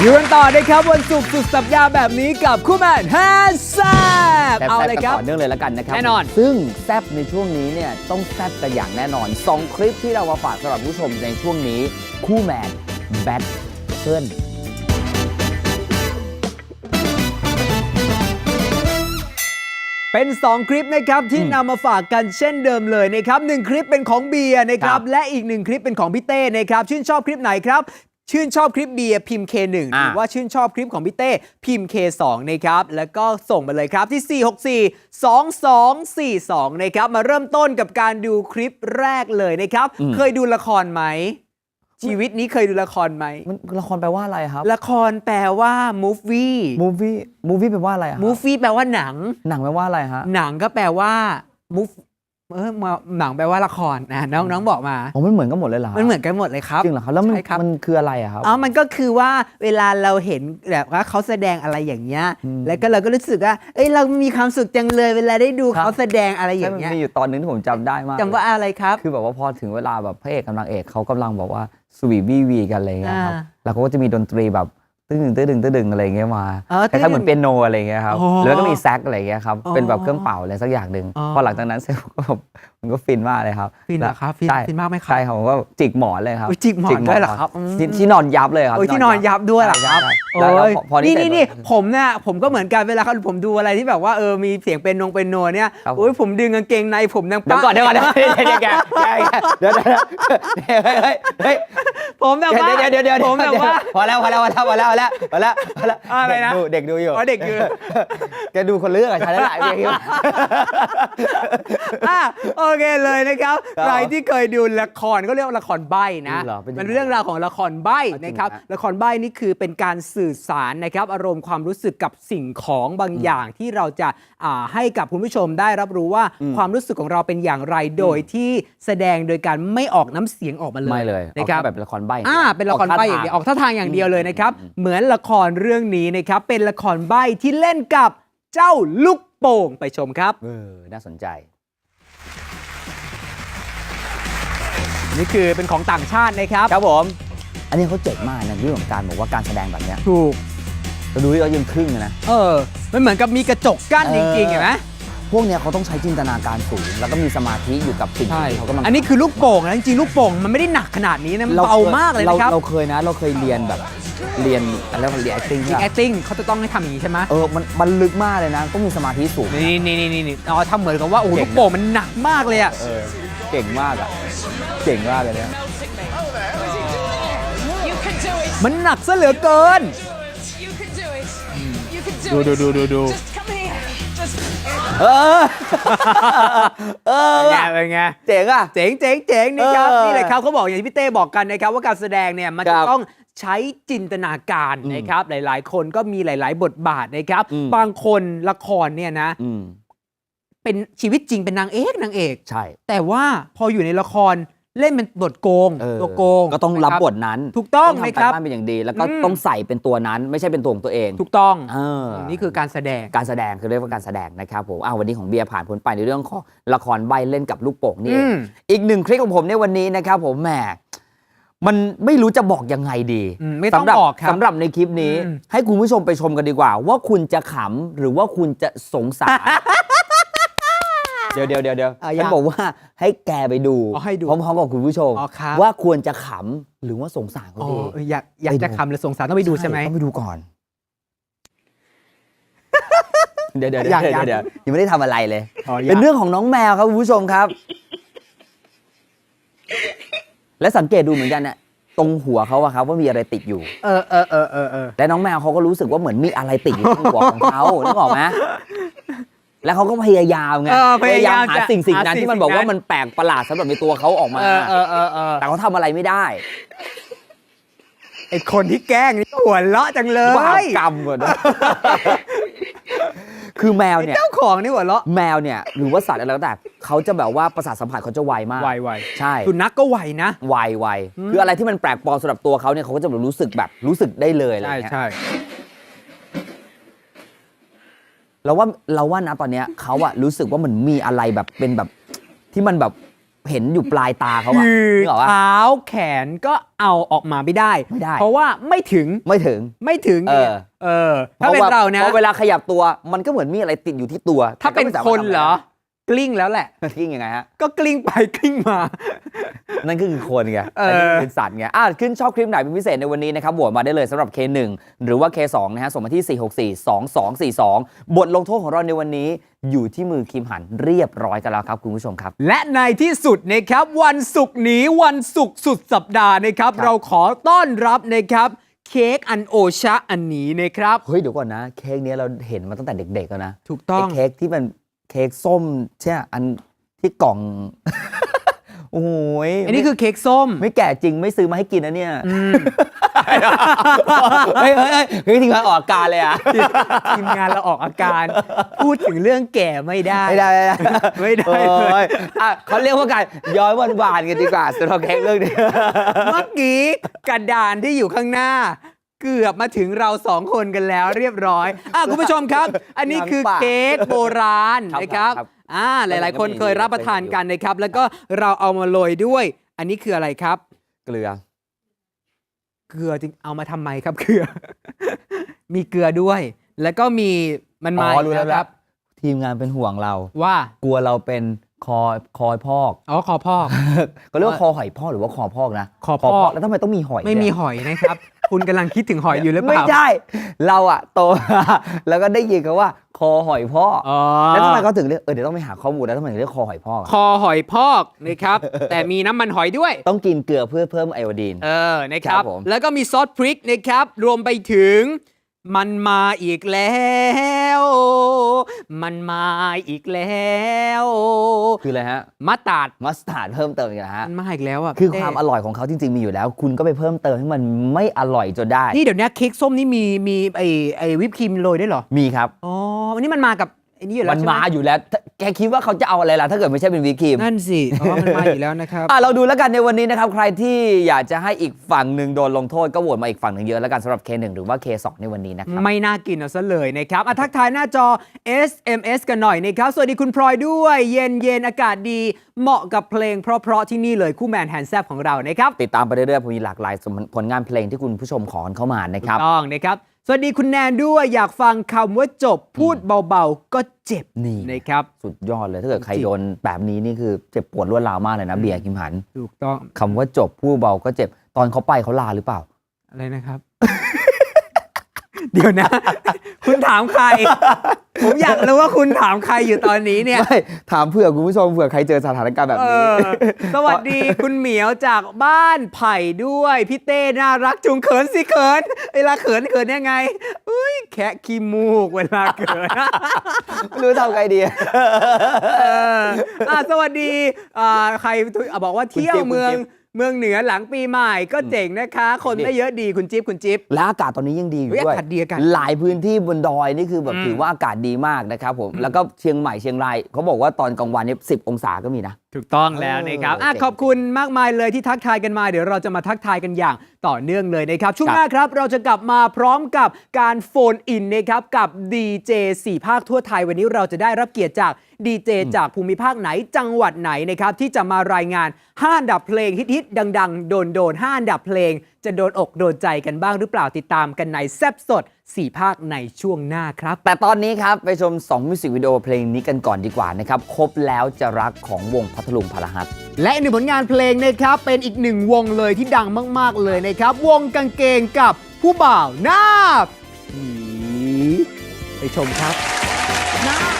อยู่กันต่อนะครับวันศุกร์สุดสัปดาห์แบบนี้กับคู่แมนแฮนแซบแซ่บเอาๆเลยกันครับต่อเนื่องเลยแล้วกันนะครับแน่นอน ซึ่งแซ่บในช่วงนี้เนี่ยต้องแซ่บกันอย่างแน่นอน 2 คลิปที่เรามาฝากสำหรับผู้ชมในช่วงนี้คู่แมนแบทเทิลเป็น 2 คลิปนะครับที่นำมาฝากกันเช่นเดิมเลยนะครับหนึ่งคลิปเป็นของเบียร์นะครับและอีกหนึ่งคลิปเป็นของพี่เต้นะครับชื่นชอบคลิปไหนครับ ชื่นชอบคลิปเบียร์พิมพ์ K1 หรือว่าชื่นชอบคลิปของพี่เต้พิมพ์ K2 นะครับ แล้วก็ส่งมาเลยครับที่ 464 2242 นะครับ มาเริ่มต้นกับการดูคลิปแรกเลยนะครับ เคยดูละครไหม ชีวิตนี้เคยดูละครไหม มันละครแปลว่าอะไรครับ ละครแปลว่า movie มูฟี่มูฟี่แปลว่าอะไรครับ movie แปลว่าหนัง หนังแปลว่าอะไรฮะหนังก็แปลว่า move เออมาหนังแปลว่าละครนะน้องน้องบอกมาอ๋อมันเหมือนกันหมดเลยเหรอมันเหมือนกันหมดเลยครับจริงเหรอครับแล้วมันใช่ครับมันคืออะไรอะครับอ๋อมันก็คือว่าเวลาเราเห็นแบบว่าเขาแสดงอะไรอย่างเงี้ยอืมแล้วก็เราก็รู้สึกว่าเอ้ยเรามีความสุขจังเลย เวลาได้ดูครับเขาแสดงอะไรอใช่ย่างมันเงี้ยมีอยู่ตอนหนึงที่ผมจำได้มากจำว่าอะไรครับ คือแบบว่าพอถึงเวลาแบบพระเอกกับนางเอกเขากำลังบอกว่าสวีวีวีกันอะไรเงี้ยครับอ่าแล้วเขาก็จะมีดนตรีแบบ ตึ้งตึ้งตึ้งตึ้งตึ้งอะไรเงี้ยมาเออคล้ายๆเหมือนเปียโนอะไรเงี้ยครับอ๋อแล้วก็มีแซกอะไรเงี้ยครับเป็นแบบเครื่องเป่าอะไรสักอย่างหนึ่งอ๋อ พอหลังจากนั้นเซลก็แบบมันก็ฟินมากเลยครับฟินเหรอครับฟินใช่ฟินมากไหมครับใช่ครับผมก็จิกหมอนเลยครับอุ๊ยจิกหมอนด้วยเหรอครับอืมที่ที่นอนยับเลยครับโอ้ยที่นอนยับด้วยเหรอครับใช่โอ้ใช่แล้วยพอพอนี่เสร็นี่จนี่ผมเนี่ยผมก็เหมือนกันเวลาเขาผมดูอะไรที่แบบว่าเออมีเสียงเป็นนงเป็นโนเนี่ยครับผมโอ้ยผมดึงกางเกงในผมยังเดี๋ยวก่อนเดี๋ยวก่อนเดี๋ยวก่อนเดี๋ยวก่อนเดี๋ยวก่อนเดี๋ยวเดี๋ยวเดี๋ยวเฮ้ยเฮ้ยผมแบบว่าเดี๋ยวเดี๋ยวเดี๋ยวเดี๋ยวผมแบบว่าพอแล้วพอแล้วพอแล้วพอแล้วพอแล้วพอแล้วพอแล้วอะไรนะเด็กดูเด็กดูอยู่อ๋อเด็กอยู่แกดูคนเลือกอะฉันนั่นแหละพี่คิดว่าอะโอเคเลยนะครับครับใครที่เคยดูละครก็เรียกว่าละครใบ้นะเหรอเป็นยังไงมันเป็นเรื่องราวของละครใบ้จริงนะครับฮะละครใบ้นี่คือเป็นการสื่อสารนะครับอารมณ์ความรู้สึกกับสิ่งของบางอย่างที่เราจะอ่าให้กับคุณผู้ชมได้รับรู้ว่าอืมความรู้สึกของเราเป็นอย่างไรโดยที่แสดงโดยการไม่ออกน้ำเสียงออกมาเลยไม่เลยนะครับเอาแแบบละครใบ้อ่า เป็นละครใบ้อย่างเดียวออกท่าทางอย่างเดียวเลยนะครับอืมเหมือนละครเรื่องนี้นะครับ เป็นละครใบ้ที่เล่นกับเจ้าลูกโป่งไปชมครับ เออน่าสนใจ นี่คือเป็นของต่างชาตินะครับครับผม อันนี้เขาเจ๋งมากนะเรื่องของการบอกว่าการแสดงแบบเนี้ยถูกเราดูที่เรายืนครึ่งเลยนะ เออ มันเหมือนกับมีกระจกกั้นเอจอริงๆเห็นไหมพวกเนี้ยเขาต้องใช้จินตนาการสูง แล้วก็มีสมาธิอยู่กับสิ่งที่เขากำลังอันนี้คือลูกโป่งนะจริงๆลูกโป่งมันไม่ได้หนักขนาดนี้นะมันเบามากเลยนะครับเราเราเคยนะเราเคยเรียนแบบเรียนอะไรเรียน acting จริใช่งปะ acting เขาจะต้องให้ทำอย่างนี้ใช่ไหมเออมันมันลึกมากเลยนะต้องมีสมาธิสูงนี่นี่นี่นี่นี่อ๋อทำเหมือนกับว่าโอ้โหเก่ลูงกนะโป่งมันหนักมากเลยอะเออเก่งมากอะ เก่งมากเลยเนี่ย You can do it. มันหนักซะเหลือเกิน You can do it. You can do ดู it. ดูดูดูดู Just come here. Just เออ เออไงเป็นไง เจ๋งอะ เจ๋งเจ๋งเจ๋งนะครับ เออนี่แหละครับเขาบอกอย่างที่พี่เต้บอกกันนะครับ ว่าการแสดงเนี่ยมันคจะรับต้องใช้จินตนาการอืมนะครับ หลาย ๆ คนก็มีหลาย ๆ บทบาทนะครับ อืม บางคนละครเนี่ยนะ อืม เป็นชีวิตจริงเป็นนางเอกนางเอก ใช่แต่ว่าพออยู่ในละครเล่นเป็นบทโกงเออตัวโกงก็ต้องรับนะคบทนั้นถูกต้องทำไหมการครับบ้านเป็นอย่างดี แล้วก็อืม ต้องใส่เป็นตัวนั้น ไม่ใช่เป็นตัวของตัวเองถูกต้องเออนี่คือการแสดง การแสดงคือเรียกว่าการแสดงนะครับผมอ้าววันนี้ของเบียร์ผ่านพ้นไปในเรื่องของละครใบเล่นกับลูกโป่งนี่เออืงม อีกหนึ่งคลิปของผมในวันนี้นะครับผมแหมมันไม่รู้จะบอกยังไงดีอืมไม่ต้องสำหรับบอกครับ สำหรับในคลิปนี้ อืม ให้คุณผู้ชมไปชมกันดีกว่า ว่าคุณจะขำหรือว่าคุณจะสงสารเดี๋ยวเดี๋ยวเดี๋ยวเดี๋ยวอะยัฉังนบอกว่าให้แกไปดูอ๋อให้ดูพร้อมๆกับคุณผู้ชม อ๋อครับ ว่าควรจะขำหรือว่าสงสารเขาอ๋อดีเอออยากอยากไปดูจะคำหรือสงสารต้องไปดูใช่ไหม ต้องไปดูก่อน เดี๋ยวเดี๋ยวอยากเดี๋ยวอยากเดี๋ยวยังไม่ได้ทำอะไรเลย อ๋ออยากเป็นเรื่องของน้องแมวครับคุณผู้ชมครับ และสังเกตดูเหมือนกันเนี่ยตรงหัวเขาอะครับว่ามีอะไรติดอยู่ เออเออเออเออเออและน้องแมวเขาก็รู้สึกว่าเหมือนมีอะไรติดอยู่ตรงหัวของเขา นึกออกไหม แล้วเขาก็พยายามไงเออพยายามหาจะสิ่งสิ่งนั้นหาสิ่งที่มันบอกสิ่งนั้ว่านมันแปลกประหลาดสำหรับในตัวเขาออกมา เออเออเออเออแต่เขาทำอะไรไม่ได้ไอคนที่แกล้งนี่หัวเราะจังเลยบาปกรรมก่อนนะคือแมวเนี่ย เจ้าของนี่หัวเราะแมวเนี่ยหรือว่าสัตว์อะไรก็แต่เขาจะแบบว่าประสาทสัมผัสเขาจะไวมาก ไวไวใช่ สุนัขก็ไวนะ ไวไวคืออะไรที่มันแปลกปลอมสำหรับตัวเขาเนี่ยเขาก็จะแบบรู้สึกแบบรู้สึกได้เลยอะไรใช่เงี้ยใช่ เราว่าเราว่านะตอนเนี้ยเขาอะรู้สึกว่ามันมีอะไรแบบเป็นแบบที่มันแบบเห็นอยู่ปลายตาเขาอะคือนึกออกปะ เท้าแขนก็เอาออกมาไม่ได้ ไม่ได้ เพราะว่าไม่ถึงไม่ถึง ไม่ถึงเนี่ยเออ เออ ถ้าเป็นพะว่เรานะ พอเวลาขยับตัวมันก็เหมือนมีอะไรติดอยู่ที่ตัวถ้าเป็นแต่ก็คไม่นสามารถเหรอทำะไกลิ้งแล้วแหละด้ทิ้งยังไงฮะ ก็กลิ้งไปกลิ้งมา นั่นก็คือคนไงเออแต่นี่เป็นสัตว์ไงอะขึ้นชอบคลิปไหนเป็นพิเศษในวันนี้นะครับโหวตมาได้เลยสำหรับ K1 หรือว่า K2 นะฮะส่งมาที่ 4642242 บทลงโทษของเราในวันนี้อยู่ที่มือคิมหันเรียบร้อยกันแล้วครับคุณผู้ชมครับ และในที่สุดนะครับวันศุกร์นี้วันศุกร์สุดสัปดาห์นะครับครับเราขอต้อนรับนะครับเค้กอันโอชะอันนี้นะครับ เฮ้ยเดี๋ยวก่อนนะ เค้กเนี้ยเราเห็นมาตั้งแต่เด็กๆแล้วนะ ถูกต้องไเค้กที่เป็นเค้กส้มใช่ไหมอันที่กล่อง โอ้ยอันนี้คือเค้กส้ม ไม่แก่จริงไม่ซื้อมาให้กินนะเนี่ยอืมเฮ้ยเฮ้ยเฮ้ยเฮ้ยทีมงานออกอาการเลยอะทีมงานเราออกอาการ พูดถึงเรื่องแก่ไม่ได้ ไม่ได้ไม่ได้ไม่ได้โอ้ยอะเขาเรียกว่าการย้อนวันวานๆกันดีกว่าสำหรับเค้กเรื่องนี้เมื่อกี้กระดานที่อยู่ข้างหน้า เกือบมาถึงเราสองคนกันแล้วเรียบร้อยอะคุณผู้ชมครับ อันนี้คือเค้กโบราณครับนะครับครับอ่าหลาย ๆ คนเคยรับประทานกันนะครับ แล้วก็เราเอามาโรยด้วย อันนี้คืออะไรครับ เกลือ เกลือจริงเอามาทำไมครับเกลือ มีเกลือด้วย แล้วก็มีมันอ๋มาออีกรู้แล้วนะครับ ทีมงานเป็นห่วงเราว่ากลัวเราเป็น คอคอยพอกอ๋อคอพอก ก็เรียกว่าคอหอยพอกหรือว่าคอพอกนะคอพอก แล้วทำไมต้องมีหอยไม่มีด้วยหอยนะครับ คุณกำลังคิดถึงหอยอยู่หรือเปไม่ล่าใช่เราอะโตมาแล้วก็ได้ยินกันว่า คอหอยพอกอ๋อแล้วทำไมเขาถึงเรียกเออเดี๋ยวต้องไปหาข้อมูลแล้วทำไมถึงเรียกคอหอยพอกอะคอหอยพอกนะครับ แต่มีน้ำมันหอยด้วย ต้องกินเกลือเพื่อเพิ่มไอโอดีน เออ นะครับ ครับผม แล้วก็มีซอสพริกนะครับ รวมไปถึง มันมาอีกแล้ว มันมาอีกแล้ว คืออะไรฮะมาตาดมัสตาร์ดเพิ่มเติมอีกนะฮะมันมาอีกแล้วอะคือเต้ความอร่อยของเขาจริง ๆ มีอยู่แล้ว คุณก็ไปเพิ่มเติมให้มันไม่อร่อยจนได้ นี่เดี๋ยวนี้เค้กส้มนี่มีมีไอไอวิปครีมโรยได้วยเหรอ มีครับ อ๋ออันนี้มันมากับไอ้นี่อยู่แล้วมันใช่ไหมาอยู่แล้วถ้าแกคิดว่าเขาจะเอาอะไรล่ะ ถ้าเกิดไม่ใช่เป็นวิปครีม นั่นสิอ๋อมันมาอยู่แล้วนะครับ อะเราดูแล้วกันในวันนี้นะครับ ใครที่อยากจะให้อีกฝั่งหนึ่งโดนลงโทษก็โหวตมาอีกฝั่งหนึ่งเยอะแล้วกันสำหรับ K1 หรือว่า K2 ในวันนี้นะครับ ไม่น่ากินเอาซะเลยนะครับอะทักทายหน้าจอ SMS กันหน่อยนะครับ สวัสดีคุณพลอยด้วย เย็นเย็นอากาศดี เหมาะกับเพลงเพราะๆที่นี่เลยคู่แมนแฮนด์แซบของเรานะครับติดตามไปเรื่อยๆผมมีหลากหลายผลงานเพลงที่คุณผู้ชมขอกันเข้ามานะครับ ต้องนะครับ สวัสดีคุณแนนด้วยอยากฟังคำว่าจบพูดเบาๆ ก็เจ็บนี่นะครับ สุดยอดเลยถ้าเกิดใครจริงโดนแบบนี้นี่คือเจ็บปวดรวดร้าวมากเลยนะเบียร์คิมหันถูกต้องคำว่าจบผู้เบาก็เจ็บตอนเขาไปเขาลาหรือเปล่า อะไรนะครับ เดี๋ยวนะ คุณถามใคร ผมอยากรู้ว่าคุณถามใครอยู่ตอนนี้เนี่ย ไม่ถามเผื่อคุณผู้ชมเผื่อใครเจอสถานการณ์แบบเอนี้ อ สวัสดีคุณเหมียวจากบ้านไผ่ด้วย พี่เต้น่ารักจุงเขินสิเขิน เวลาเขินเขินยังไงอุ้ยแคะขี้มูกเวลาเขิน ไม่รู้ทำไงดี เอออะสวัสดีอ่าใครอะบอกว่าเที่ยวคุณจิ๊บเมืองคุณจิ๊บ เมืองเหนือหลังปีใหม่ก็เจ๋งนะคะ คนไม่เยอะดีคุณจิ๊บคุณจิ๊บและอากาศตอนนี้ยังดีอยู่เฮ้ยด้วยอากาศดีอากาศหลายพื้นที่บนดอยนี่คือแบบอืมถือว่าอากาศดีมากนะครับผมแล้วก็เชียงใหม่เชียงรายเขาบอกว่าตอนกลางวันนี่สิองศาก็มีนะถูกต้องแล้วนะครับอะเจ๋งขอบคุณมากมายเลยที่ทักทายกันมา เดี๋ยวเราจะมาทักทายกันอย่างต่อเนื่องเลยนะครับ ช่วงครับหน้าครับเราจะกลับมาพร้อมกับการโฟนอินนะครับกับดีเจ4ภาคทั่วไทย วันนี้เราจะได้รับเกียรติจากดีเจจากภูมิภาคไหนจังหวัดไหนนะครับที่จะมารายงาน5อันดับเพลงฮิตๆดัง ๆ โดนโดนๆ5อันดับเพลง จะโดนอกโดนใจกันบ้างหรือเปล่าติดตามกันในแซบสด 4 ภาคในช่วงหน้าครับ แต่ตอนนี้ครับ ไปชม 2 มิวสิกวิดีโอเพลงนี้กันก่อนดีกว่านะครับ ครบแล้วจะรักของวงพัทลุงพลหัสและอีกหนึ่งผลงานเพลงนะครับ เป็นอีกหนึ่งวงเลยที่ดังมาก ๆ เลยนะครับ วงกางเกงกับผู้บ่าวหน้าผีไปชมครับ Not